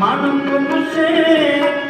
মানব সে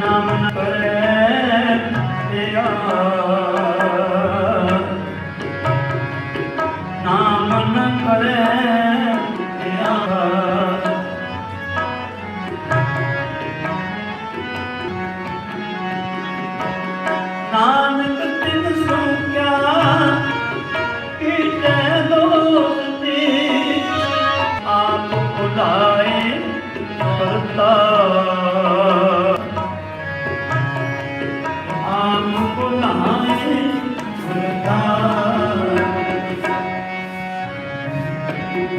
ਨਾਮ ਪਰੈ ਤੇਰਾ